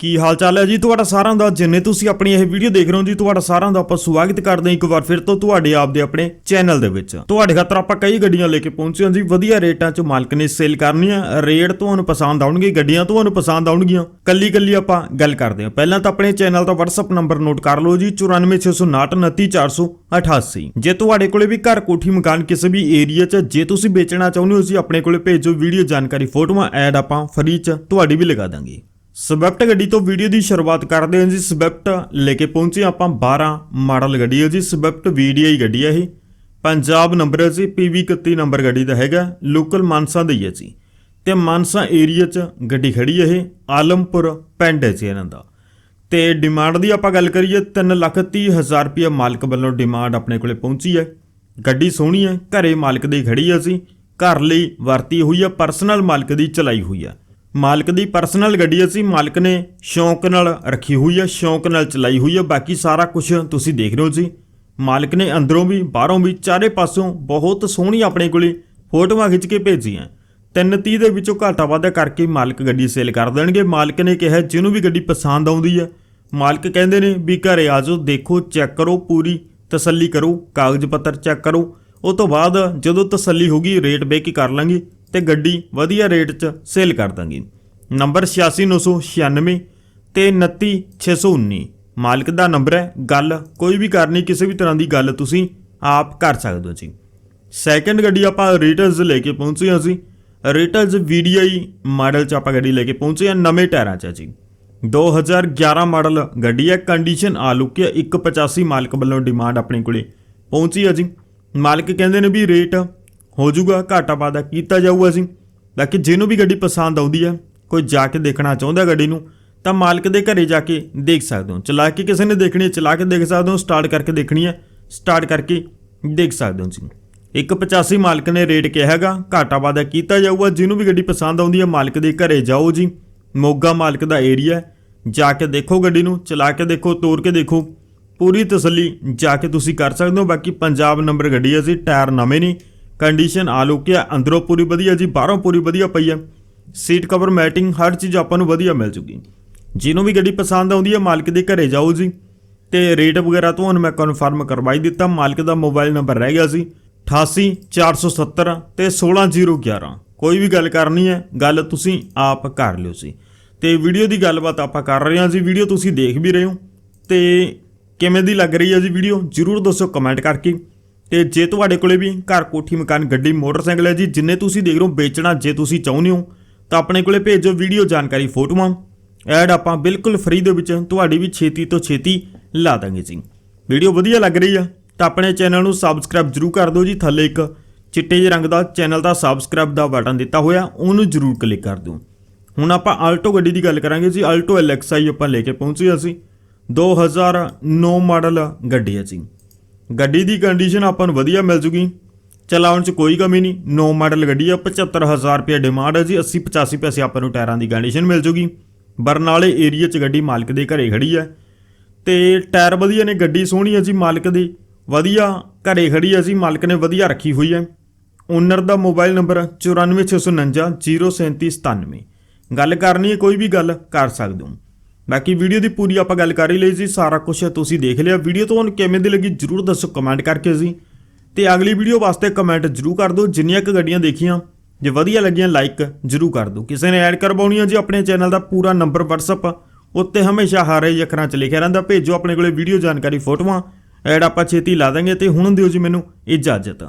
ਕੀ ਹਾਲ ਚਾਲ ਹੈ ਜੀ? ਤੁਹਾਡਾ ਸਾਰਿਆਂ ਦਾ, ਜਿੰਨੇ ਤੁਸੀਂ ਆਪਣੀ ਇਹ ਵੀਡੀਓ ਦੇਖ ਰਹੇ ਹੋ ਜੀ, ਤੁਹਾਡਾ ਸਾਰਿਆਂ ਦਾ ਆਪਾਂ ਸਵਾਗਤ ਕਰਦੇ ਹਾਂ ਇੱਕ ਵਾਰ ਫਿਰ ਤੋਂ ਤੁਹਾਡੇ ਆਪ ਦੇ ਆਪਣੇ ਚੈਨਲ ਦੇ ਵਿੱਚ। ਤੁਹਾਡੇ ਖਾਤਰ ਆਪਾਂ ਕਈ ਗੱਡੀਆਂ ਲੈ ਕੇ ਪਹੁੰਚੇ ਹਾਂ ਜੀ, ਵਧੀਆ ਰੇਟਾਂ 'ਚ ਮਾਲਕ ਨੇ ਸੇਲ ਕਰਨੀਆਂ ਰੇਟ ਤੁਹਾਨੂੰ ਪਸੰਦ ਆਉਣਗੇ, ਗੱਡੀਆਂ ਤੁਹਾਨੂੰ ਪਸੰਦ ਆਉਣਗੀਆਂ ਕੱਲੀ ਕੱਲੀ ਆਪਾਂ ਗੱਲ ਕਰਦੇ ਹਾਂ। ਪਹਿਲਾਂ ਤਾਂ ਆਪਣੇ ਚੈਨਲ ਦਾ WhatsApp ਨੰਬਰ ਨੋਟ ਕਰ ਲਓ ਜੀ 9469299488 ਜੇ ਤੁਹਾਡੇ ਕੋਲੇ ਵੀ ਘਰ, ਕੋਠੀ, ਮਕਾਨ ਕਿਸੇ ਵੀ ਏਰੀਆ 'ਚ ਜੇ ਤੁਸੀਂ ਵੇਚਣਾ ਚਾਹੁੰਦੇ ਹੋ ਜੀ ਆਪਣੇ ਕੋਲੇ ਭੇਜੋ ਵੀਡੀਓ ਜਾਣਕਾਰੀ, ਫੋਟੋਆਂ, ਐਡ ਆਪਾਂ ਫਰੀ 'ਚ ਤੁਹਾਡੀ ਵੀ ਲਗਾ ਦਾਂਗੇ। ਸਵਿਫਟ ਗੱਡੀ ਤੋਂ ਵੀਡੀਓ ਦੀ ਸ਼ੁਰੂਆਤ ਕਰਦੇ ਹਾਂ ਜੀ। ਸਵਿਫਟ ਲੈ ਕੇ ਪਹੁੰਚੇ ਆਪਾਂ 12 ਮਾਡਲ ਗੱਡੀ ਹੈ ਜੀ। ਸਵਿਫਟ VDI ਗੱਡੀ ਹੈ ਇਹ। ਪੰਜਾਬ ਨੰਬਰ ਹੈ ਜੀ PV31 ਨੰਬਰ ਗੱਡੀ ਦਾ ਹੈਗਾ। ਲੋਕਲ ਮਾਨਸਾ ਦਾ ਹੀ ਹੈ ਜੀ। ਤੇ ਮਾਨਸਾ ਏਰੀਆ 'ਚ ਗੱਡੀ ਖੜੀ ਹੈ ਇਹ। ਆਲਮਪੁਰ ਪਿੰਡ ਹੈ ਜੀ ਇਹਨਾਂ ਦਾ। ਤੇ ਡਿਮਾਂਡ ਦੀ ਆਪਾਂ ਗੱਲ ਕਰੀਏ 330000 ਰੁਪਏ ਮਾਲਕ ਵੱਲੋਂ ਡਿਮਾਂਡ ਆਪਣੇ ਕੋਲੇ ਪਹੁੰਚੀ ਹੈ। ਗੱਡੀ ਸੋਹਣੀ ਹੈ, ਘਰੇ ਮਾਲਕ ਦੀ ਖੜੀ ਹੈ ਜੀ। ਘਰ ਲਈ ਵਰਤੀ ਹੋਈ ਹੈ ਪਰਸਨਲ ਮਾਲਕ ਦੀ ਚਲਾਈ ਹੋਈ ਹੈ। ਮਾਲਕ ਦੀ ਪਰਸਨਲ ਗੱਡੀ ਅਸੀਂ ਮਾਲਕ ਨੇ ਸ਼ੌਂਕ ਨਾਲ ਰੱਖੀ ਹੋਈ ਹੈ ਸ਼ੌਂਕ ਨਾਲ ਚਲਾਈ ਹੋਈ ਹੈ ਬਾਕੀ ਸਾਰਾ ਕੁਝ ਤੁਸੀਂ ਦੇਖ ਰਹੇ ਹੋ ਜੀ। ਮਾਲਕ ਨੇ ਅੰਦਰੋਂ ਵੀ, ਬਾਹਰੋਂ ਵੀ, ਚਾਰੇ ਪਾਸੋਂ ਬਹੁਤ ਸੋਹਣੀ ਆਪਣੇ ਕੋਲੇ ਫੋਟੋਆਂ ਖਿੱਚ ਕੇ ਭੇਜੀਆਂ। 330 ਦੇ ਵਿੱਚੋਂ ਘਾਟਾ ਵਾਧਾ ਕਰਕੇ ਮਾਲਕ ਗੱਡੀ ਸੇਲ ਕਰ ਦੇਣਗੇ। ਮਾਲਕ ਨੇ ਕਿਹਾ, ਜਿਹਨੂੰ ਵੀ ਗੱਡੀ ਪਸੰਦ ਆਉਂਦੀ ਹੈ ਮਾਲਕ ਕਹਿੰਦੇ ਨੇ ਵੀ ਘਰੇ ਆ ਜਾਓ, ਦੇਖੋ, ਚੈੱਕ ਕਰੋ, ਪੂਰੀ ਤਸੱਲੀ ਕਰੋ, ਕਾਗਜ਼ ਪੱਤਰ ਚੈੱਕ ਕਰੋ। ਉਹ ਤੋਂ ਬਾਅਦ ਜਦੋਂ ਤਸੱਲੀ ਹੋਗੀ ਰੇਟ ਬੇਕੀ ਕਰ ਲਾਂਗੇ। ਤੇ ਗੱਡੀ ਵਧੀਆ ਰੇਟ 'ਚ ਸੇਲ ਕਰ ਦਾਂਗੇ। ਨੰਬਰ 86996 ਤੇ 29619 ਮਾਲਕ ਦਾ ਨੰਬਰ ਹੈ, ਗੱਲ ਕੋਈ ਵੀ ਕਰਨੀ, ਕਿਸੇ ਵੀ ਤਰ੍ਹਾਂ ਦੀ ਗੱਲ ਤੁਸੀਂ ਆਪ ਕਰ ਸਕਦੇ ਹੋ ਜੀ। ਸੈਕੰਡ ਗੱਡੀ ਆਪਾਂ ਰੀਟਲਸ ਲੈ ਕੇ ਪਹੁੰਚੇ ਹਾਂ ਜੀ। ਰੀਟਲਸ VDI ਮਾਡਲ 'ਚ ਆਪਾਂ ਗੱਡੀ ਲੈ ਕੇ ਪਹੁੰਚੇ ਹਾਂ, ਨਵੇਂ ਟਾਇਰਾਂ 'ਚ ਹੈ ਜੀ। 2011 ਮਾਡਲ ਗੱਡੀ ਹੈ ਕੰਡੀਸ਼ਨ ਆ ਲੁੱਕ ਹੈ 185 ਮਾਲਕ ਵੱਲੋਂ ਡਿਮਾਂਡ ਆਪਣੇ ਕੋਲੇ ਪਹੁੰਚੀ ਹੈ ਜੀ। ਮਾਲਕ ਕਹਿੰਦੇ ਨੇ ਵੀ ਰੇਟ ਹੋ ਜਾਊਗਾ ਘਾਟਾ ਵਾਧਾ ਕੀਤਾ ਜਾਊਗਾ ਜੀ ਬਾਕੀ ਜਿਹਨੂੰ ਵੀ ਗੱਡੀ ਪਸੰਦ ਆਉਂਦੀ ਹੈ ਕੋਈ ਜਾ ਕੇ ਦੇਖਣਾ ਚਾਹੁੰਦਾ ਗੱਡੀ ਨੂੰ, ਤਾਂ ਮਾਲਕ ਦੇ ਘਰੇ ਜਾ ਕੇ ਦੇਖ ਸਕਦੇ ਹੋ। ਚਲਾ ਕੇ ਕਿਸੇ ਨੇ ਦੇਖਣੀ ਹੈ ਚਲਾ ਕੇ ਦੇਖ ਸਕਦੇ ਹੋ, ਸਟਾਰਟ ਕਰਕੇ ਦੇਖਣੀ ਹੈ ਸਟਾਰਟ ਕਰਕੇ ਦੇਖ ਸਕਦੇ ਹੋ ਜੀ। 185 ਮਾਲਕ ਨੇ ਰੇਟ ਕਿਹਾ ਹੈਗਾ, ਘਾਟਾ ਵਾਧਾ ਕੀਤਾ ਜਾਊਗਾ, ਜਿਹਨੂੰ ਵੀ ਗੱਡੀ ਪਸੰਦ ਆਉਂਦੀ ਹੈ ਮਾਲਕ ਦੇ ਘਰੇ ਜਾਓ ਜੀ। ਮੋਗਾ ਮਾਲਕ ਦਾ ਏਰੀਆ ਜਾ ਕੇ ਦੇਖੋ ਗੱਡੀ ਨੂੰ, ਚਲਾ ਕੇ ਦੇਖੋ, ਤੋਰ ਕੇ ਦੇਖੋ। ਪੂਰੀ ਤਸੱਲੀ ਜਾ ਕੇ ਤੁਸੀਂ ਕਰ ਸਕਦੇ ਹੋ, ਬਾਕੀ ਪੰਜਾਬ ਨੰਬਰ ਗੱਡੀ ਹੈ ਜੀ, ਟਾਇਰ ਨਵੇਂ ਨੇ। ਕੰਡੀਸ਼ਨ ਆਲੋਕਿਆ ਅੰਦਰੋਂ ਪੂਰੀ ਵਧੀਆ ਜੀ, ਬਾਹਰੋਂ ਪੂਰੀ ਵਧੀਆ ਪਈ ਹੈ ਸੀਟ ਕਵਰ ਮੈਟਿੰਗ ਹਰ ਚੀਜ਼ ਆਪਾਂ ਨੂੰ ਵਧੀਆ ਮਿਲ ਜੂਗੀ। ਜਿਹਨੂੰ ਵੀ ਗੱਡੀ ਪਸੰਦ ਆਉਂਦੀ ਹੈ ਮਾਲਕ ਦੇ ਘਰੇ ਜਾਓ ਜੀ। ਤੇ ਰੇਟ ਵਗੈਰਾ ਤੁਹਾਨੂੰ ਮੈਂ ਕਨਫਰਮ ਕਰਵਾਈ ਦਿੱਤਾ। ਮਾਲਕ ਦਾ ਮੋਬਾਈਲ ਨੰਬਰ ਰਹਿ ਗਿਆ ਸੀ 88470 ਤੇ 16011 ਕੋਈ ਵੀ ਗੱਲ ਕਰਨੀ ਹੈ, ਗੱਲ ਤੁਸੀਂ ਆਪ ਕਰ ਲਿਓ ਸੀ ਤੇ ਵੀਡੀਓ ਦੀ ਗੱਲਬਾਤ ਆਪਾਂ ਕਰ ਰਹੇ ਹਾਂ ਜੀ। ਵੀਡੀਓ ਤੁਸੀਂ ਦੇਖ ਵੀ ਰਹੇ ਹੋ। ਤੇ ਕਿਵੇਂ ਦੀ ਲੱਗ ਰਹੀ ਹੈ ਜੀ ਵੀਡੀਓ, ਜਰੂਰ ਦੱਸੋ ਕਮੈਂਟ ਕਰਕੇ। ਤੇ ਜੇ ਤੁਹਾਡੇ ਕੋਲੇ ਵੀ ਘਰ ਕੋਠੀ ਮਕਾਨ, ਗੱਡੀ, ਮੋਟਰਸਾਈਕਲ ਹੈ ਜੀ, ਜਿੰਨੇ ਤੁਸੀਂ ਦੇਖ ਰਹੇ ਹੋ, ਵੇਚਣਾ ਜੇ ਤੁਸੀਂ ਚਾਹੁੰਦੇ ਹੋ, ਤਾਂ ਆਪਣੇ ਕੋਲੇ ਭੇਜੋ ਵੀਡੀਓ ਜਾਣਕਾਰੀ ਫੋਟੋਆਂ। ਐਡ ਆਪਾਂ ਬਿਲਕੁਲ ਫ੍ਰੀ ਦੇ ਵਿੱਚ ਤੁਹਾਡੀ ਵੀ ਛੇਤੀ ਤੋਂ ਛੇਤੀ ਲਾ ਦਾਂਗੇ ਜੀ। ਵੀਡੀਓ ਵਧੀਆ ਲੱਗ ਰਹੀ ਆ, ਤਾਂ ਆਪਣੇ ਚੈਨਲ ਨੂੰ ਸਬਸਕ੍ਰਾਈਬ ਜਰੂਰ ਕਰ ਦਿਓ ਜੀ, ਥੱਲੇ ਇੱਕ ਚਿੱਟੇ ਜਿਹੇ ਰੰਗ ਦਾ ਚੈਨਲ ਦਾ ਸਬਸਕ੍ਰਾਈਬ ਦਾ ਬਟਨ ਦਿੱਤਾ ਹੋਇਆ, ਉਹਨੂੰ ਜਰੂਰ ਕਲਿੱਕ ਕਰ ਦਿਓ। ਹੁਣ ਆਪਾਂ ਆਲਟੋ ਗੱਡੀ ਦੀ ਗੱਲ ਕਰਾਂਗੇ ਜੀ ਆਲਟੋ LXI ਆਪਾਂ ਲੈ ਕੇ ਪਹੁੰਚੇ ਅਸੀਂ। 2009 ਮਾਡਲ ਗੱਡੀ ਹੈ ਜੀ। ਗੱਡੀ ਦੀ ਕੰਡੀਸ਼ਨ ਆਪਾਂ ਨੂੰ ਵਧੀਆ ਮਿਲ ਜੂਗੀ। ਚਲਾਉਣ 'ਚ ਕੋਈ ਕਮੀ ਨਹੀਂ। ਨੋ ਮਾਡਲ ਗੱਡੀ ਆ 75000 ਰੁਪਏ ਡਿਮਾਂਡ ਹੈ ਜੀ। 80 85 ਪੈਸੇ ਆਪਾਂ ਨੂੰ ਟਾਇਰਾਂ ਦੀ ਕੰਡੀਸ਼ਨ ਮਿਲ ਜੂਗੀ। ਬਰਨਾਲੇ ਏਰੀਆ 'ਚ ਗੱਡੀ ਮਾਲਕ ਦੇ ਘਰੇ ਖੜੀ ਹੈ ਤੇ ਟਾਇਰ ਵਧੀਆ ਨੇ, ਗੱਡੀ ਸੋਹਣੀ ਹੈ ਜੀ ਮਾਲਕ ਦੀ। ਵਧੀਆ ਘਰੇ ਖੜੀ ਹੈ ਜੀ, ਮਾਲਕ ਨੇ ਵਧੀਆ ਰੱਖੀ ਹੋਈ ਹੈ ਓਨਰ ਦਾ ਮੋਬਾਈਲ ਨੰਬਰ 9469903797 ਗੱਲ ਕਰਨੀ ਹੈ, ਕੋਈ ਵੀ ਗੱਲ ਕਰ ਸਕਦੇ ਹੋ। ਬਾਕੀ ਵੀਡੀਓ ਦੀ ਪੂਰੀ ਆਪਾਂ ਗੱਲ ਕਰ ਹੀ ਲਈ ਜੀ ਸਾਰਾ ਕੁਝ ਤੁਸੀਂ ਦੇਖ ਲਿਆ। ਵੀਡੀਓ ਤੁਹਾਨੂੰ ਕਿਵੇਂ ਦੀ ਲੱਗੀ ਜਰੂਰ ਦੱਸੋ ਕਮੈਂਟ ਕਰਕੇ ਜੀ। ਤੇ ਅਗਲੀ ਵੀਡੀਓ ਵਾਸਤੇ ਕਮੈਂਟ ਜਰੂਰ ਕਰ ਦਿਓ, ਜਿੰਨੀਆਂ ਕੁ ਗੱਡੀਆਂ ਦੇਖੀਆਂ, ਜੇ ਵਧੀਆ ਲੱਗੀਆਂ ਲਾਈਕ ਜਰੂਰ ਕਰ ਦਿਓ। ਕਿਸੇ ਨੇ ਐਡ ਕਰਵਾਉਣੀ ਹੈ ਜੀ, ਆਪਣੇ ਚੈਨਲ ਦਾ ਪੂਰਾ ਨੰਬਰ WhatsApp, ਉੱਤੇ ਹਮੇਸ਼ਾ ਹਾਰੇ ਅੱਖਰਾਂ 'ਚ ਲਿਖਿਆ ਰਹਿੰਦਾ। ਭੇਜੋ ਆਪਣੇ ਕੋਲੇ ਵੀਡੀਓ ਜਾਣਕਾਰੀ, ਫੋਟੋਆਂ, ਐਡ ਆਪਾਂ ਛੇਤੀ ਲਾ ਦਾਂਗੇ ਤੇ ਹੁਣ ਦਿਓ ਜੀ ਮੈਨੂੰ ਇਜਾਜ਼ਤ।